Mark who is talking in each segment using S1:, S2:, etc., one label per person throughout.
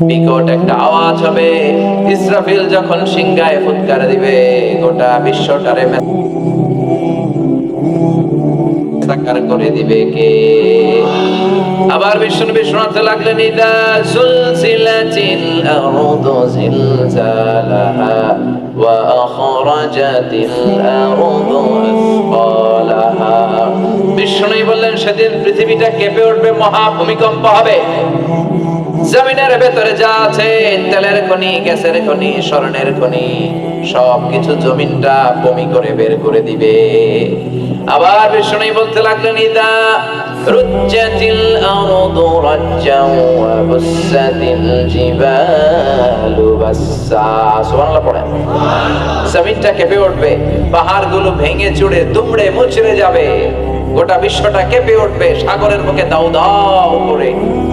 S1: বিকট একটা আওয়াজ হবে। ইসরাফিল যখন সিংহায় ফুৎকার দিবে, গোটা বিশ্বটারে সাকার করে দিবে কে? আবার বিষ্ণু শোনাতে লাগলেন ইদা বিষ্ণুই বললেন, সেদিন পৃথিবীটা কেঁপে উঠবে মহা ভূমিকম্প হবে। জমিনের ভেতরে যা আছে, তেলের খনি, গ্যাসের খনি, স্বর্ণের খনি, সবকিছু জমিনটা বমি করে বের করে দিবে। আবার বিষ্ণু বলতে লাগলেন, ইদা রুজ্জাতিল রাজ্জাও ওয়া জিবালু বাসসা। সুবহানাল্লাহ পড়েন জমিনটা কেঁপে উঠবে, পাহাড়গুলো ভেঙে চুড়ে, দুমড়ে মুচড়ে যাবে। গোটা বিশ্বটা কেঁপে উঠবে, সাগরের মুখে দাও দাও করে।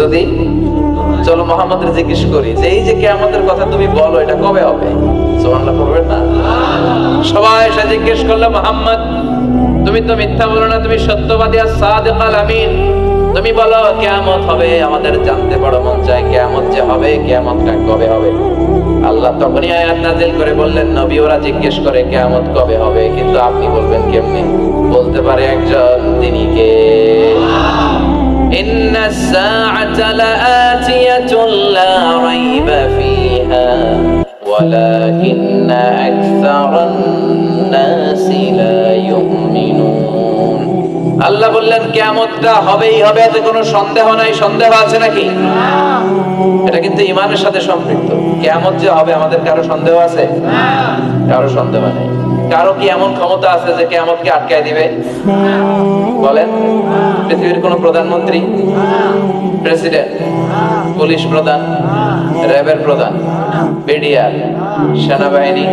S1: যদি, চলো মোহাম্মদের জিজ্ঞেস করি যে, এই যে কেয়ামতের কথা তুমি বলো, এটা কবে হবে? সুবহানাল্লাহ পড়বেন না? সবাই এসে জিজ্ঞেস করল, মোহাম্মদ, তুমি তো মিথ্যা বলো না, তুমি সত্যবাদী আর সাদিক আমিন। তুমি বলো, কেয়ামত হবে, আমাদের জানতে বড় মন চায় কেয়ামত যে হবে, কেয়ামতটা কবে হবে? আল্লাহ তখনই আয়াত নাজিল করে বললেন, নবী, ওরা জিজ্ঞেস করে, কেয়ামত কবে হবে? কিন্তু আপনি বলবেন কেমনে? বলতে পারে একজন, তিনি কে? إن الساعة لآتية لا ريب فيها ولكن أكثر الناس لا يؤمنون আল্লাহ বললেন কেয়ামতটা হবেই হবে এতে কোনো সন্দেহ নাই সন্দেহ আছে নাকি এটা কিন্তু ইমানের সাথে সম্পৃক্ত কেয়ামত যে হবে আমাদের কারো সন্দেহ আছে কারো সন্দেহ নেই কারও কি এমন ক্ষমতা আছে যে কেয়ামতকে আটকায় দিবে? বলেন, পৃথিবীর কোন প্রধানমন্ত্রী, প্রেসিডেন্ট, পুলিশ প্রধান, র্যাবের প্রধান, বিডিআর, সেনাবাহিনী,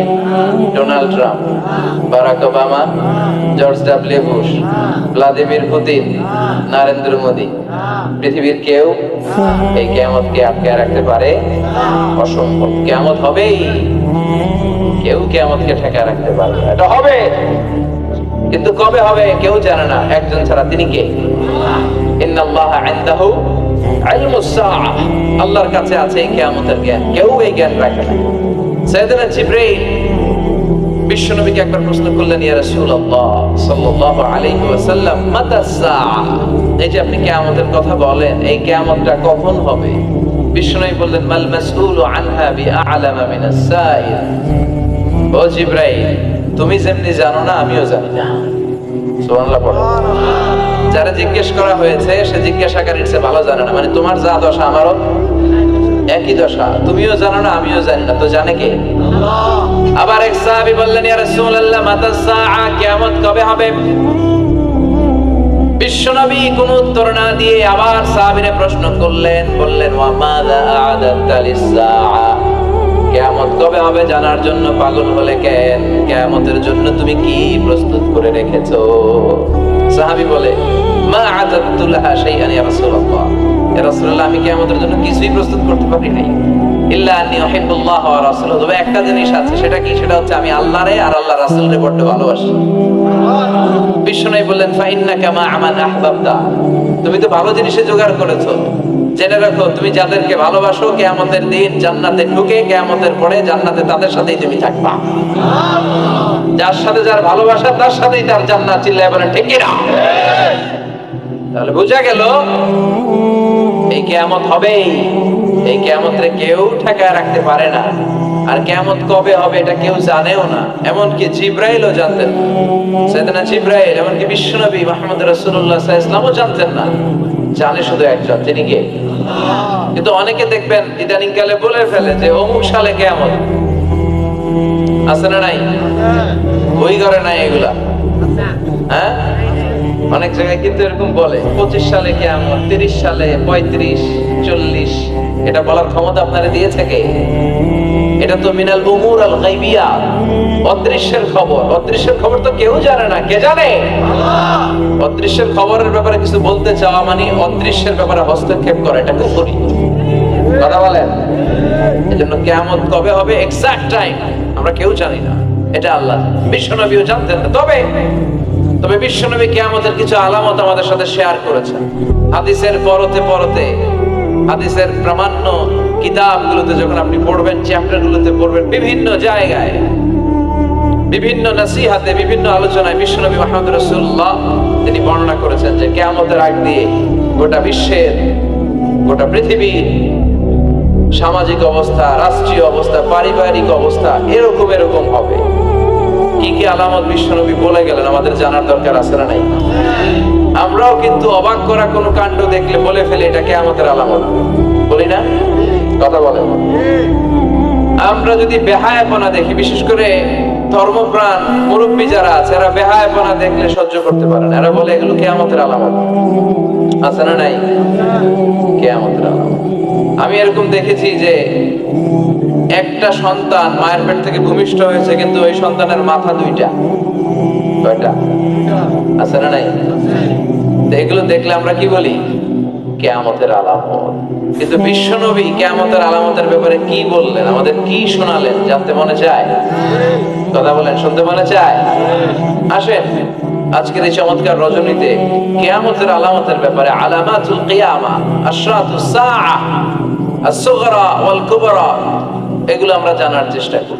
S1: Donald Trump, Barack Obama, George W Bush, Vladimir Putin, Narendra Modi, পৃথিবীর কেউ এই কেয়ামতকে আটকায় রাখতে পারে? অসম্ভব। কেয়ামত হবেই। কেউ কেয়ামতকে ঠেকায় রাখতে পারবে? এটা হবে। কিন্তু কবে হবে কেউ জানে না। একজন ছাড়া তিনি কে? ইন্নাল্লাহ ইনদাহু আল্লাহর কাছে আছে কিয়ামতের জ্ঞান। কেউ এই জ্ঞান রাখে না। সাইয়েদনা একবার প্রশ্ন করলেন, ইয়া রাসূলুল্লাহ সাল্লাল্লাহু আলাইহি ওয়াসাল্লাম, মাতা সাআহ? এই যে আপনি কিয়ামতের কথা বলেন, এই কিয়ামতটা কখন হবে? বিশ্বনবী বললেন, মাল মাসউলু আনহা বিআলামা মিনাস সাইল। ও তুমি যেমনি জানো না, আমিও জানি না। যারা জিজ্ঞেস করা হয়েছে, সে চেয়ে ভালো জানে না। মানে তোমার যা দশা, আমারও একই দশা। তুমিও জানো না, আমিও জানি না। তো জানে কে? আবার এক সাহাবী বললেন, ইয়া রাসূলুল্লাহ কিয়ামত কবে হবে? বিশ্বনবী কোন উত্তর না দিয়ে আবার সাহাবীরে প্রশ্ন করলেন, বললেন, ওয়া মাযা আ'দাতা কেয়ামত কবে হবে জানার জন্য পাগল হলে কেন? কেয়ামতের জন্য তুমি কি প্রস্তুত করে রেখেছো? সাহাবী বলে, মা আদাতু লাহা শাইআন ইয়া রাসূলুল্লাহ। রাসূলুল্লাহ, আমি জন্য কিছুই প্রস্তুত করতে পারি নাই। ইল্লা উহিব্বুল্লাহ ওয়া রাসূলুহু। তবে একটা জিনিস আছে, সেটা কি? সেটা হচ্ছে আমি আল্লাহরে আর আল্লাহ রাসূলরে বড্ড ভালোবাসি। বিষ্ণু বললেন ফাইন্নাকা মা আমান আহবাবতা। তুমি তো ভালো জিনিসে জোগাড় করেছ। জেনে রাখো, তুমি যাদেরকে ভালোবাসো, কেয়ামতের দিন জান্নাতে ঢুকে, কেয়ামতের পরে জান্নাতে তাদের সাথেই তুমি থাকবা। যার সাথে যার ভালোবাসা, তার সাথেই তার জান্নাত চিল্লায় বলেন ঠিক না তাহলে বোঝা গেল, এই কেয়ামত হবেই। এই কেয়ামতরে কেউ ঠেকায় রাখতে পারে না। আর কেয়ামত কবে হবে এটা কেউ জানেও না। এমনকি জিব্রাইলও জানতেন না। সেদিনা জিব্রাইল, এমনকি বিশ্বনবী মাহমুদ সাল্লাল্লাহু আলাইহি জানতেন না। জানে শুধু একজন তিনি কে? কিন্তু অনেকে দেখবেন ইদানিং কালে বলে ফেলে যে অমুক সালে কেয়ামত। আছে না নাই? বই করে নাই এগুলা। হ্যাঁ? অনেক জায়গায় কিন্তু এরকম বলে, পঁচিশ সালে কেমন তিরিশ সালে পঁয়ত্রিশ, চল্লিশ, এটা বলার ক্ষমতা আপনারা দিয়েছে কে? এটা তো মিনাল উমুর আল গাইবিয়া। অদৃশ্যের খবর। অদৃশ্যের খবর তো কেউ জানে না। কে জানে? অদৃশ্যের খবরের ব্যাপারে কিছু বলতে চাওয়া মানে অদৃশ্যের ব্যাপারে হস্তক্ষেপ করা। এটা কুফরি। কথা বলেন। এজন্য কিয়ামত কবে হবে? এক্সাক্ট টাইম আমরা কেউ জানি না। এটা আল্লাহ। বিশ্বনবীও জানতেন না। তবে তবে বিশ্বনবী কিয়ামতের কিছু আলামত আমাদের সাথে শেয়ার করেছেন। হাদিসের পরতে পরতে। হাদিসের প্রামাণ্য কিতাবগুলোতে যখন আপনি পড়বেন চ্যাপ্টারগুলোতে পড়বেন, বিভিন্ন জায়গায়, বিভিন্ন নাসিহাতে, বিভিন্ন আলোচনায় বিশ্বনবী মাহমুদ রসুল্লাহ তিনি বর্ণনা করেছেন যে কেয়ামতের আগ দিয়ে গোটা বিশ্বের, গোটা পৃথিবীর সামাজিক অবস্থা, রাষ্ট্রীয় অবস্থা, পারিবারিক অবস্থা এরকম এরকম হবে। কি কি আলামত বিশ্বনবী বলে গেলেন আমাদের জানার দরকার আছে না নাই? আমরাও কিন্তু অবাক করা কোনো কাণ্ড দেখলে বলে ফেলে এটা কেয়ামতের আলামত। বলি না? কথা বলে আমরা যদি বেহায়াপনা দেখি, বিশেষ করে ধর্মপ্রাণ মুরব্বী যারা আছে, এরা বেহায়াপনা দেখলে সহ্য করতে পারে না। এরা বলে, এগুলো কেয়ামতের আলামত। আছে না নাই? কেয়ামতের আলামত। আমি এরকম দেখেছি যে একটা সন্তান মায়ের পেট থেকে ভূমিষ্ঠ হয়েছে, কিন্তু ওই সন্তানের মাথা দুইটা। কয়টা আছে না নাই? এগুলো দেখলে আমরা কি বলি? কেয়ামতের আলামত। কিন্তু বিশ্বনবী কেয়ামতের আলামতের ব্যাপারে কি বললেন? আমাদের কি শোনালেন? জানতে মনে চায়? কথা বলেন, শুনতে মনে চায়? আসেন, আজকের এই চমৎকার রজনীতে কেয়ামতের আলামতের ব্যাপারে আলামাতুল কিয়ামা আশরাতুস সাআ আস-সুগরা ওয়াল কুবরা এগুলো আমরা জানার চেষ্টা করি।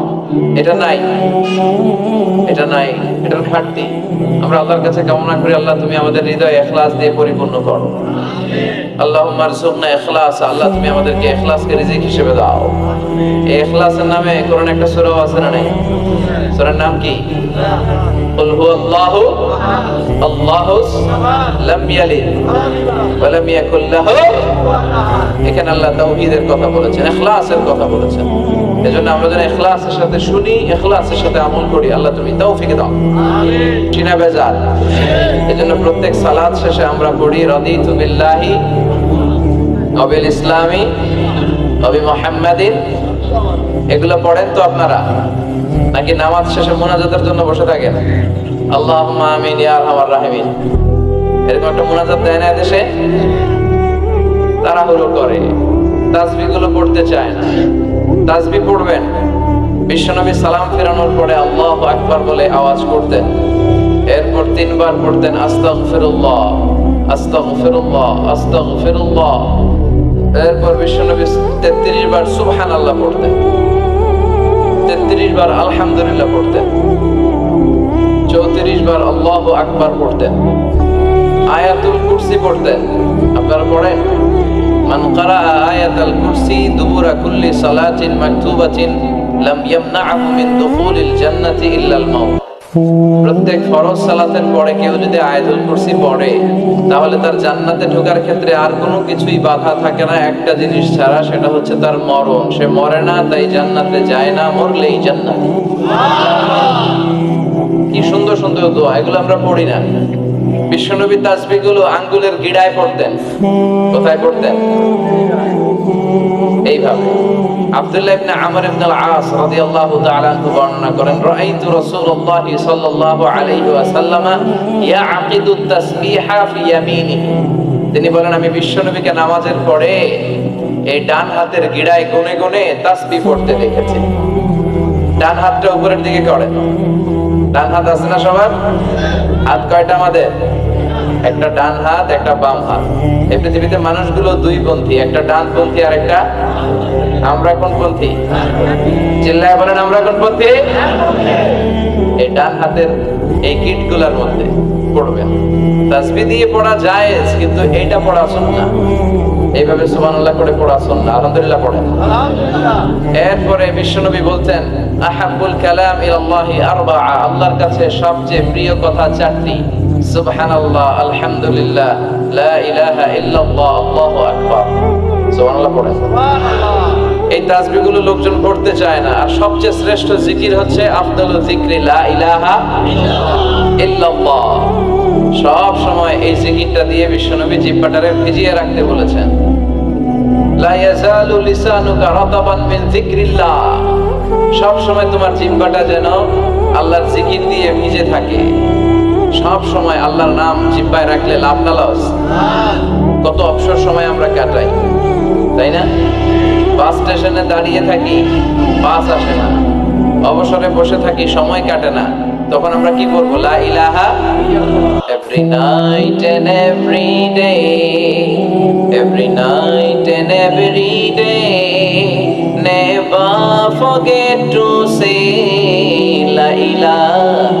S1: এটা নাই। এটা নাই। এটার ঘাটতি আমরা আল্লাহর কাছে কামনা করি আল্লাহ তুমি আমাদের হৃদয় এখলাস দিয়ে পরিপূর্ণ করো আল্লাহ মারসুকনা এখলাস আল্লাহ তুমি আমাদেরকে এখলাসকে রিজিক হিসেবে দাও এই এখলাসের নামে কোরআন একটা সূরা আছে না নাই সূরার নাম কি قل هو الله الله لم يلد ولم يكن له এখানে আল্লাহ তাওহীদের কথা বলেছেন ইখলাসের কথা বলেছেন এজন্য আমরা যেন ইখলাসের সাথে শুনি ইখলাসের সাথে আমল করি আল্লাহ তুমি তৌফিক দাও চিনা বেজার এজন্য প্রত্যেক সালাত শেষে আমরা পড়ি বিল্লাহি অবিল ইসলামি অবি মুহাম্মাদিন। এগুলো পড়েন তো আপনারা? নাকি নামাজ শেষে মোনাজাতের জন্য বসে থাকেন? আল্লাহুম্মা আমিন, ইয়া আরহামার রাহিমিন। এরকম একটা মোনাজাত দেয় না দেশে তাড়াহুড়ো করে। তাসবি গুলো পড়তে চায় না। তাসবি পড়বেন। বিশ্বনবী সালাম ফেরানোর পরে আল্লাহ আকবার বলে আওয়াজ করতেন। এরপর তিনবার পড়তেন, আস্তাগফিরুল্লাহ আস্তাগফিরুল্লাহ আস্তাগফিরুল্লাহ। এরপর বিশ্বনবী তেত্রিশ বার সুবহানাল্লাহ পড়তেন। তেত্রিশ বার আলহামদুলিল্লাহ পড়তেন। চৌত্রিশ বার আল্লাহ আকবার পড়তেন। আয়াতুল কুরসি পড়তেন। আপনারা পড়েন? মান কারা আয়াতুল কুরসি দুবুরা কুল্লি সালাতিন মাকতুবাতিন লাম ইয়ামনাহু মিন প্রত্যেক পরে কেউ যদি তাহলে তার জান্নাতে ঢোকার ক্ষেত্রে আর কিছুই বাধা থাকে না। একটা জিনিস ছাড়া সেটা হচ্ছে তার সে মরে না, তাই জান্নাতে যায় না, মরলেই জান্নাত। কি সুন্দর সুন্দর এগুলো আমরা পড়ি না। আঙ্গুলের গিড়ায় পড়তেন। কোথায় পড়তেন? এইভাবে। আব্দুল্লাহ ইবনে আমর ইবনে আল-আস রাদিয়াল্লাহু তাআলা বর্ণনা করেন, রাআইতু রাসূলুল্লাহ সাল্লাল্লাহু আলাইহি ওয়াসাল্লাম ইয়াকিদু তাসবিহা ফি ইয়ামিনিহি তিনি বলেন, আমি বিশ্বনবীকে নামাজের পরে এই ডান হাতের গিড়ায় গুনে গুনে তাসবি পড়তে দেখেছি। ডান হাতটা উপরের দিকে করেন। ডান হাত আছে না সবার? হাত কয়টা আমাদের? একটা ডান হাত, একটা বাম হাত। এই পৃথিবীতে মানুষগুলো দুই পন্থী, একটা ডান পন্থী আর একটা আমরা কোন পন্থী? চিল্লায় বলেন, আমরা কোন পন্থী? এই ডান হাতের এই কিটগুলার মধ্যে তাসবি দিয়ে পড়া যায় কিন্তু এইটা পড়া এইভাবে সুবহানাল্লাহ করে পড়া আলহামদুলিল্লাহ এরপরে বিশ্বনবী বলতেন আহাবুল কালাম আল্লাহর কাছে সবচেয়ে প্রিয় কথা চারটি। সুবহানাল্লাহ আলহামদুলিল্লাহ লা ইলাহা ইল্লাল্লাহ আল্লাহু আকবার। সুবহানাল্লাহ পড়েন। এই তাসবিহগুলো লোকজন পড়তে চায় না। আর সবচেয়ে শ্রেষ্ঠ জিকির হচ্ছে আফদালু যিকরি লা ইলাহা ইল্লাল্লাহ। সব সময় এই জিকিরটা দিয়ে বিশ্বনবী জিহ্বাটারে ভিজিয়ে রাখতে বলেছেন। লা ইয়াজালু লিসানুকা রাতাবান মিন যিকরিল্লাহ। সব সময় তোমার জিহ্বাটা যেন আল্লাহর জিকির দিয়ে ভিজে থাকে। সব সময় আল্লাহর নাম জিহ্বায় রাখলে লাভ না লস। কত অবসর সময় আমরা কাটাই, তাই না? বাস স্টেশনে দাঁড়িয়ে থাকি, বাস আসে না। অবসরে বসে থাকি, সময় কাটে না। তখন আমরা কি করব? লা ইলাহা every night and every day, every night and every day, never forget to say. লা ইলাহা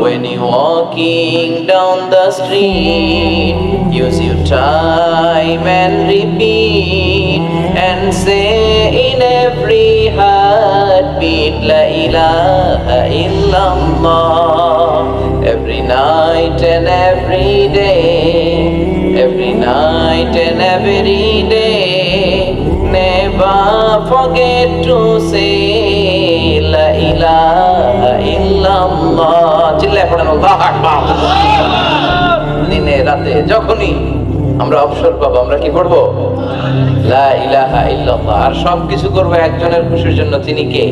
S1: when you're walking down the street use your time and repeat and say in every heartbeat la ilaha illallah. Every night and every day every night and every day never forget to say চিল্লায় পড়েন আল্লাহু আকবার। দিনে রাতে যখনই আমরা অবসর পাবো আমরা কি করব? আর সব কিছু করব একজনের খুশির জন্য। তিনি কে?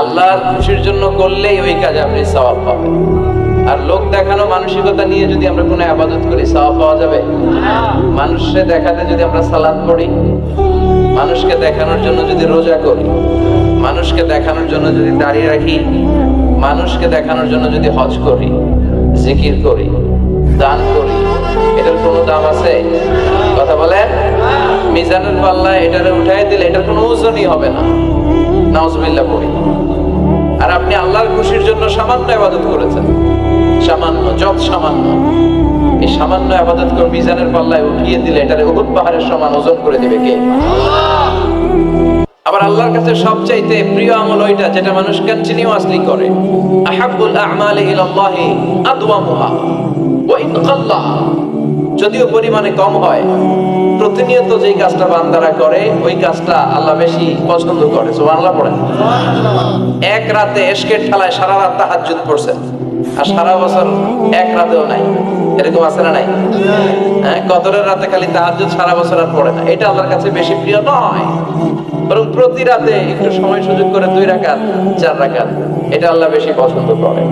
S1: আল্লাহর খুশির জন্য করলেই ওই কাজে আপনি সওয়াব পাবেন। আর লোক দেখানো মানসিকতা নিয়ে যদি আমরা কোনো আবাদত করি সওয়াব পাওয়া যাবে? মানুষকে দেখাতে যদি আমরা সালাদ পড়ি মানুষকে দেখানোর জন্য যদি রোজা করি মানুষকে দেখানোর জন্য যদি দাঁড়িয়ে রাখি মানুষকে দেখানোর জন্য যদি হজ করি, জিকির করি, দান করি, এটার কোনো দাম আছে? কথা বলেন? মিজানের পাল্লায় এটারে উঠাই দিলে এটার কোনো ওজনই হবে না। নাউজবিল্লাহ পড়ি। আর আপনি আল্লাহর খুশির জন্য সামান্য আবাদত করেছেন। সামান্য, যত সামান্য। এই সামান্য আবাদত করে মিজানের পাল্লায় উঠিয়ে দিলে এটারে উহুদ পাহাড়ের সমান ওজন করে দিবে কে? আবার আল্লাহর কাছে সবচাইতে প্রিয় আমল ওইটা যেটা মানুষ কন্টিনিউয়াসলি করে। আহাব্বুল আ'মালি ইলাল্লাহি আদওয়ামুহা ওয়া ইন যদিও পরিমাণে কম হয় প্রতিনিয়ত যেই কাজটা বান্দারা করে ওই কাজটা আল্লাহ বেশি পছন্দ করে। সুবহানাল্লাহ পড়েন। এক রাতে এশকের ঠালায় সারা রাত তাহাজ্জুদ পড়ছেন আর সারা বছর এক রাতেও নাই। এরকম আছে না নাই। হ্যাঁ কদরের রাতে খালি তাহাজ্জুদ সারা বছর আর পড়ে না। এটা আল্লাহর কাছে বেশি প্রিয় নয়। বরং প্রতি রাতে একটু সময় সুযোগ করে দুই চার এটা আল্লাহ বেশি পছন্দ করে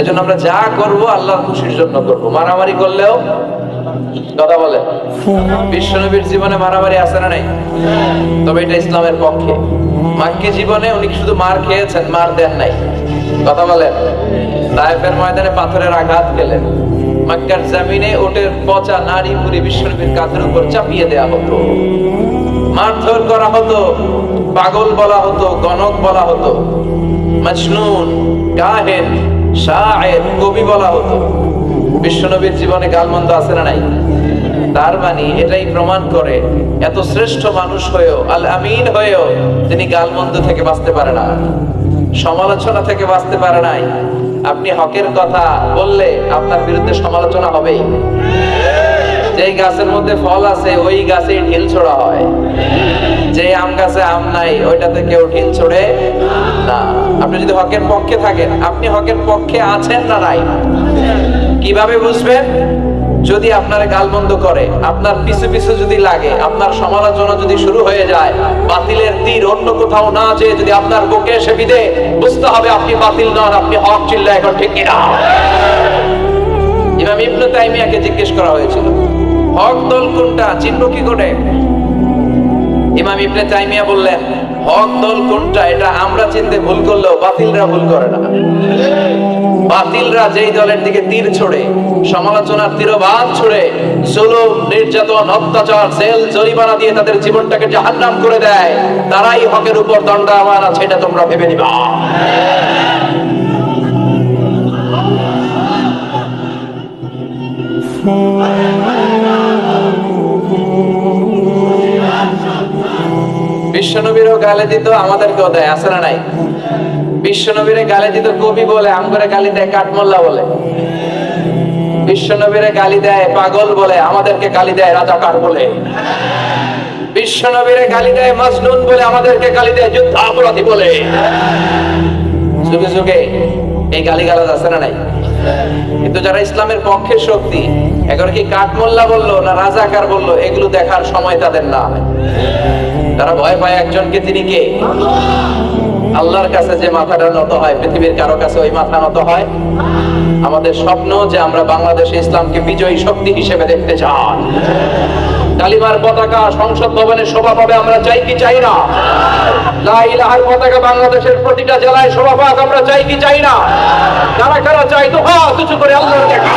S1: এজন্য আমরা যা করব খুশির জন্য করব। মারামারি করলেও কথা বলে। বিশ্বনবীর জীবনে মারামারি আছে না নাই? তবে এটা ইসলামের পক্ষে। মাক্কি জীবনে উনি শুধু মার খেয়েছেন, মার দেন নাই। কথা বলেন তাইফের ময়দানে পাথরের আঘাত খেলেন মক্কার জামিনে ওটের পচা নারী পুরি বিশ্বনবীর কাঁধের উপর চাপিয়ে দেয়া হতো। মারধর করা হতো, পাগল বলা হতো, গণক বলা হতো কবি বলা হতো। বিশ্বনবীর জীবনে গালমন্দ আছে না নাই? তার মানে এটাই প্রমাণ করে এত শ্রেষ্ঠ মানুষ হয়েও, আল আমিন হয়েও তিনি গালমন্দ থেকে বাঁচতে পারে না। সমালোচনা থেকে বাঁচতে পারে নাই। আপনি হকের কথা বললে আপনার বিরুদ্ধে সমালোচনা হবেই। যেই গাছের মধ্যে ফল আছে, ওই গাছে ঢিল ছোড়া হয়। যে আম গাছে আম নাই, ওইটাতে কেউ ঢিল ছোড়ে না। আপনি যদি হকের পক্ষে থাকেন, আপনি হকের পক্ষে আছেন না নাই? কীভাবে বুঝবেন? যদি আপনার গালমন্দ করে, আপনার পিছু পিছু যদি লাগে, আপনার সমালোচনা যদি শুরু হয়ে যায়, বাতিলের তীর অন্য কোথাও না যে যদি আপনার বুকে এসে বিদে বুঝতে হবে আপনি বাতিল নন, আপনি হক চিল্লা এখন ঠিক কিনা? ইমাম ইবনু তাইমিয়াকে জিজ্ঞেস করা হয়েছিল। হক দল কোনটা? চিনব কি করে? ইমাম ইবনে তাইমিয়া বললেন, হক দল কোনটা? এটা আমরা চিনতে ভুল করলেও বাতিলরা ভুল করে না। বাতিলরা যেই দলের দিকে তীর ছোড়ে, সমালোচনার তীরবাদ ছুড়ে, জুলুম, নির্যাতন, অত্যাচার, জেল, জরিমানা দিয়ে তাদের জীবনটাকে জাহান্নাম করে দেয়, তারাই হকের উপর দণ্ডায়মান আছে, এটা তোমরা ভেবে নিবা। বিশ্বনবীরও গালে দিত আছে না নাই? বিশ্বনবীরে দিত কবি বলে গালি দেয় বলে। বিশ্বনবীরে গালি দেয় পাগল বলে, আমাদেরকে গালি দেয় রাজাকার বলে। বিশ্বনবীরে গালি দেয় মাজনুন বলে, আমাদেরকে গালি দেয় যুদ্ধ অপরাধী বলে। যুগে যুগে এই গালি গালাজ আছে না নাই? কিন্তু যারা ইসলামের পক্ষে শক্তি এখন কি কাঠমোল্লা বলল না রাজাকার বলল? এগুলো দেখার সময় তাদের না তারা ভয় পায় একজনকে, তিনি কে? আল্লাহর কাছে যে মাথাটা নত হয়, পৃথিবীর কারও কাছে ওই মাথা নত হয়। আমাদের স্বপ্ন যে আমরা বাংলাদেশে ইসলামকে বিজয়ী শক্তি হিসেবে দেখতে চান কালিমার পতাকা সংসদ ভবনে শোভা পাবে, আমরা চাই কি চাই না? ইলাহার পতাকা বাংলাদেশের প্রতিটা জেলায় শোভা পাক, আমরা চাই কি চাই না? কারা কারা চাই তো হাত উঁচু করে আল্লাহর দেখা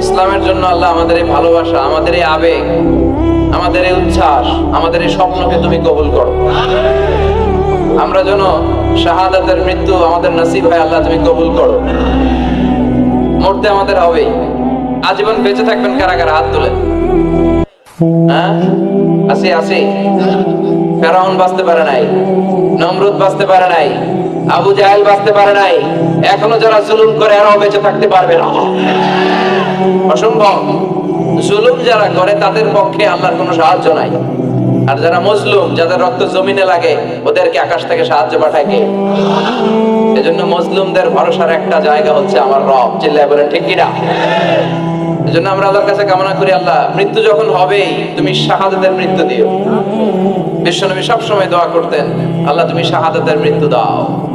S1: ইসলামের জন্য আল্লাহ আমাদের এই ভালোবাসা, আমাদের এই আবেগ, আমাদের এই উচ্ছ্বাস, আমাদের এই স্বপ্নকে তুমি কবুল করো। আমরা যেন শাহাদাতের মৃত্যু আমাদের নসিব হয়, আল্লাহ তুমি কবুল করো। মরতে আমাদের হবেই। আজীবন বেঁচে থাকবেন কারা কারা হাত তুলে। হ্যাঁ? ফেরাউন বাঁচতে পারে নাই, নমরুদ বাঁচতে পারে নাই, আবু জাহেল বাঁচতে পারে নাই। এখনও যারা জুলুম করে, এরাও বেঁচে থাকতে পারবে না। অসম্ভব। জুলুম যারা করে, তাদের পক্ষে আল্লাহর কোনো সাহায্য নাই। আর যারা মজলুম, যাদের রক্ত জমিনে লাগে, ওদেরকে আকাশ থেকে সাহায্য পাঠায় কে? এজন্য মজলুমদের ভরসার একটা জায়গা হচ্ছে আমার রব। চিল্লায় বলেন, ঠিক কিনা এজন্য আমরা আল্লাহর কাছে কামনা করি, আল্লাহ, মৃত্যু যখন হবেই, তুমি শাহাদাতের মৃত্যু দিও। বিশ্বনবী সবসময় দোয়া করতেন, আল্লাহ, তুমি শাহাদাতের মৃত্যু দাও।